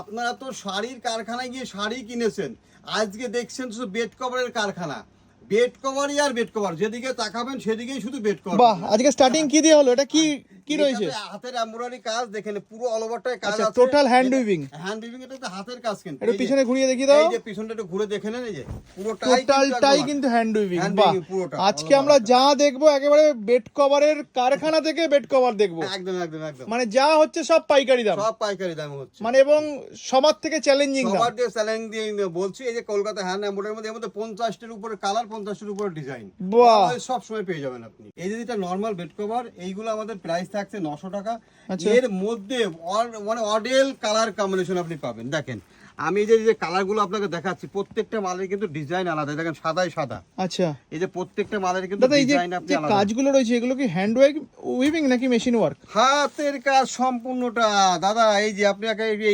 আপনারা তো শাড়ির কারখানায় গিয়ে শাড়ি কিনেছেন। আজকে দেখছেন শুধু বেড কভারের কারখানা। বেড কভারই আর বেড কভার। যেদিকে তাকাবেন সেদিকেই শুধু বেড কভার। আজকে স্টার্টিং কি দিয়ে হলো? এটা কি কি রয়েছে? হাতের এমব্রয়ডারি কাজ দেখেন পুরো অল ওভারটাই কাজ আচ্ছা, আছে। total hand weaving। Hand weaving এটা তো হাতের কাজ কিন্তু। একটু পিছনে ঘুরিয়ে দেখিয়ে দাও। এই যে পিছনটা একটু ঘুরে দেখে নেন এই যে। পুরোটাই টোটালটাই একদম কিন্তু হ্যান্ড উইভিং বাহ। আজকে আমরা যা দেখব একেবারে বেড কভারের কারখানা থেকে বেড কভার দেখব। একদম একদম একদম। মানে যা হচ্ছে সব পাইকারি দাম। সব পাইকারি দাম হচ্ছে। মানে এবং সবার থেকে চ্যালেঞ্জিং দাম। সবার দিয়ে চ্যালেঞ্জ বলছি এই যে কলকাতা হ্যান্ড এমব্রয়ডারির মধ্যে এর মধ্যে পঞ্চাশটির উপরে কালার পঞ্চাশটির উপরে ডিজাইন বাহ। সব সময় পেয়ে যাবেন আপনি। এই যে যেটা নর্মাল বেড কভার এইগুলো আমাদের প্রাইস নশো টাকা। আচ্ছা। এর মধ্যে মানে অডেল কালার কম্বিনেশন আপনি পাবেন। দেখেন আমি যে যে কালারগুলো আপনাকে দেখাচ্ছি প্রত্যেকটা মালের কিন্তু ডিজাইন আলাদা। দেখেন সাদাই সাদা। আচ্ছা। এই যে প্রত্যেকটা মালের কিন্তু ডিজাইন আপনি আলাদা। কাজগুলো রয়েছে এগুলো কি হ্যান্ড উইভিং নাকি মেশিন ওয়ার্ক হাতের কাজ সম্পূর্ণটা। দাদা এই যে আপনি